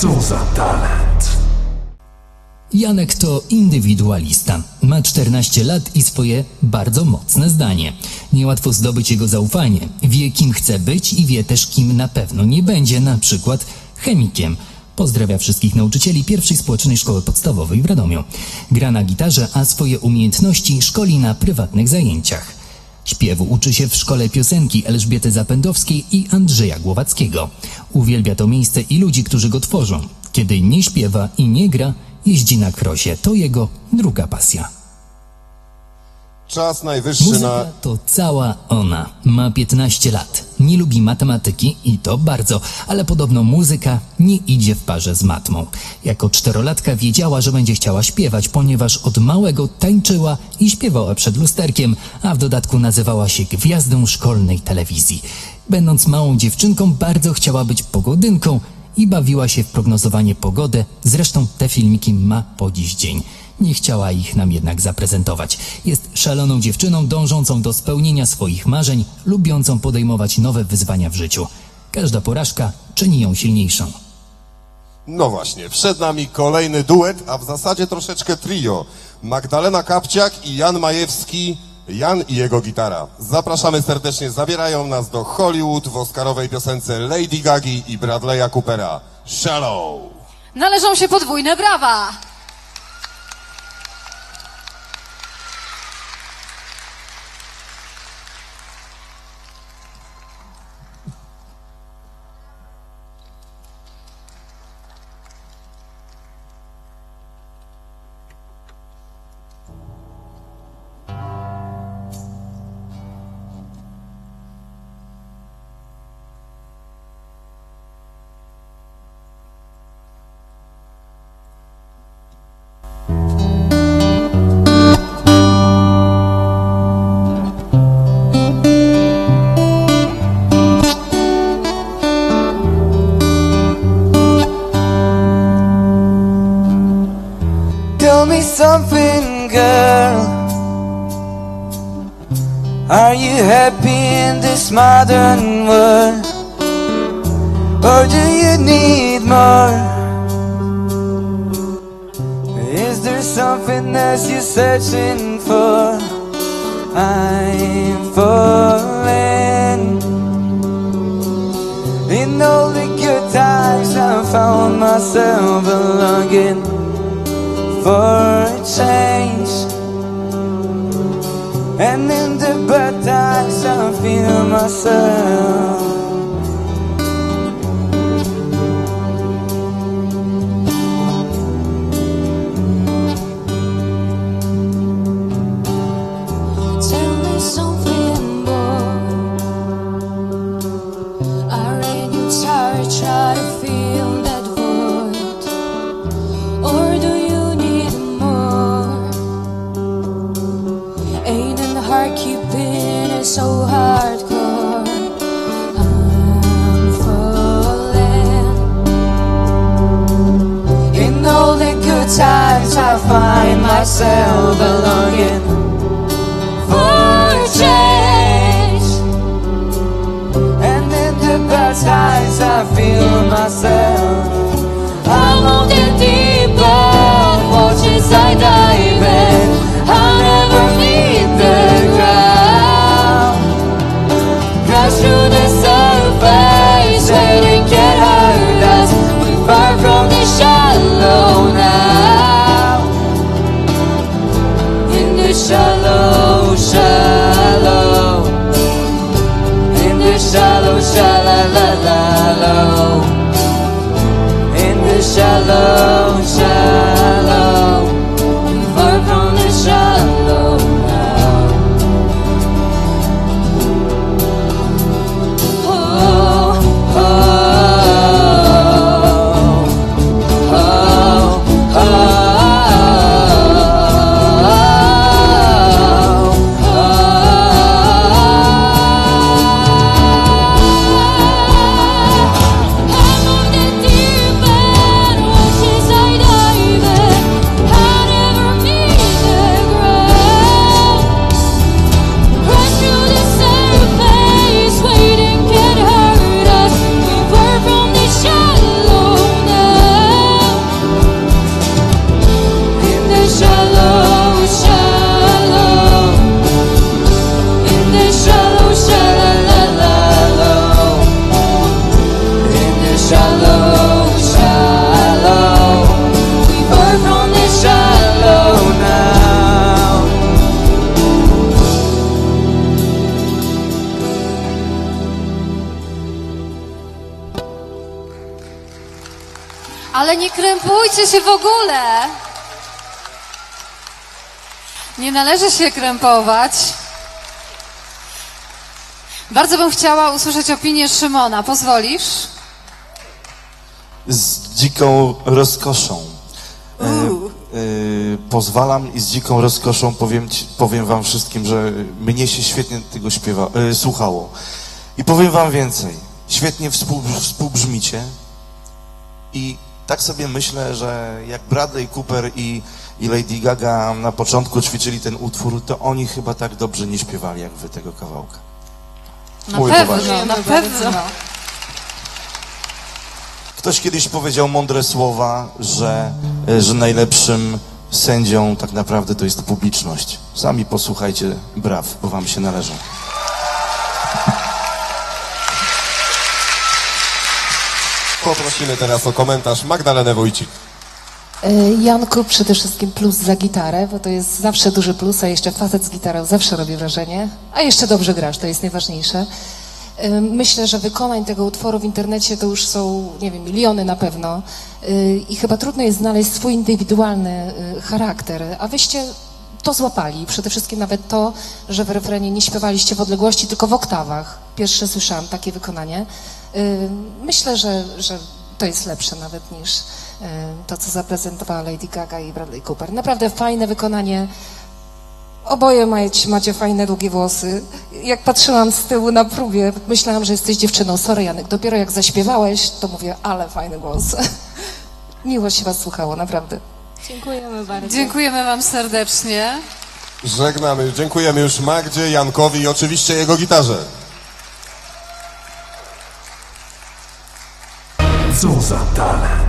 Co za talent! Janek to indywidualista. Ma 14 lat i swoje bardzo mocne zdanie. Niełatwo zdobyć jego zaufanie. Wie, kim chce być i wie też, kim na pewno nie będzie, na przykład chemikiem. Pozdrawia wszystkich nauczycieli pierwszej społecznej szkoły podstawowej w Radomiu. Gra na gitarze, a swoje umiejętności szkoli na prywatnych zajęciach. Śpiewu uczy się w szkole piosenki Elżbiety Zapędowskiej i Andrzeja Głowackiego. Uwielbia to miejsce i ludzi, którzy go tworzą. Kiedy nie śpiewa i nie gra, jeździ na krosie. To jego druga pasja. Czas najwyższy Muzyka na... to cała ona. Ma 15 lat. Nie lubi matematyki i to bardzo, ale podobno muzyka nie idzie w parze z matmą. Jako czterolatka wiedziała, że będzie chciała śpiewać, ponieważ od małego tańczyła i śpiewała przed lusterkiem, a w dodatku nazywała się gwiazdą szkolnej telewizji. Będąc małą dziewczynką, bardzo chciała być pogodynką i bawiła się w prognozowanie pogody. Zresztą te filmiki ma po dziś dzień. Nie chciała ich nam jednak zaprezentować. Jest szaloną dziewczyną, dążącą do spełnienia swoich marzeń, lubiącą podejmować nowe wyzwania w życiu. Każda porażka czyni ją silniejszą. No właśnie, przed nami kolejny duet, a w zasadzie troszeczkę trio. Magdalena Kapciak i Jan Majewski, Jan i jego gitara. Zapraszamy serdecznie, zabierają nas do Hollywood w oscarowej piosence Lady Gagi i Bradley'a Coopera. Shallow! Należą się podwójne brawa! Happy in this modern world? Or do you need more? Is there something else you're searching for? I'm falling. In all the good times, I found myself longing for a change. And in the myself. Myself belonging Ale nie krępujcie się w ogóle. Nie należy się krępować. Bardzo bym chciała usłyszeć opinię Szymona. Pozwolisz? z dziką rozkoszą. E, e, pozwalam i z dziką rozkoszą powiem, ci, powiem wam wszystkim, że mnie się świetnie tego śpiewa, e, słuchało. I powiem wam więcej. Świetnie współ, współbrzmicie i tak sobie myślę, że jak Bradley Cooper i, i Lady Gaga na początku ćwiczyli ten utwór, to oni chyba tak dobrze nie śpiewali jak wy tego kawałka. Na Mój pewno, towarzysz. na pewno. Ktoś kiedyś powiedział mądre słowa, że, że najlepszym sędzią tak naprawdę to jest publiczność. Sami posłuchajcie braw, bo wam się należą. Poprosimy teraz o komentarz Magdalenę Wójcik. E, Janku, przede wszystkim plus za gitarę, bo to jest zawsze duży plus, a jeszcze facet z gitarą zawsze robi wrażenie. A jeszcze dobrze grasz, to jest najważniejsze. E, Myślę, że wykonań tego utworu w internecie to już są, nie wiem, miliony na pewno. E, I chyba trudno jest znaleźć swój indywidualny charakter, a wyście to złapali. Przede wszystkim nawet to, że w refrenie nie śpiewaliście w odległości, tylko w oktawach. Pierwsze słyszałam takie wykonanie. Y, Myślę, że, że to jest lepsze nawet niż y, to, co zaprezentowała Lady Gaga i Bradley Cooper. Naprawdę fajne wykonanie. Oboje macie, macie fajne, długie włosy. Jak patrzyłam z tyłu na próbie, myślałam, że jesteś dziewczyną. Sorry, Janek, dopiero jak zaśpiewałeś, to mówię, ale fajny głos. Miło się was słuchało, naprawdę. Dziękujemy bardzo. Dziękujemy Wam serdecznie. Żegnamy. Dziękujemy już Magdzie, Jankowi i oczywiście jego gitarze. Co za talent.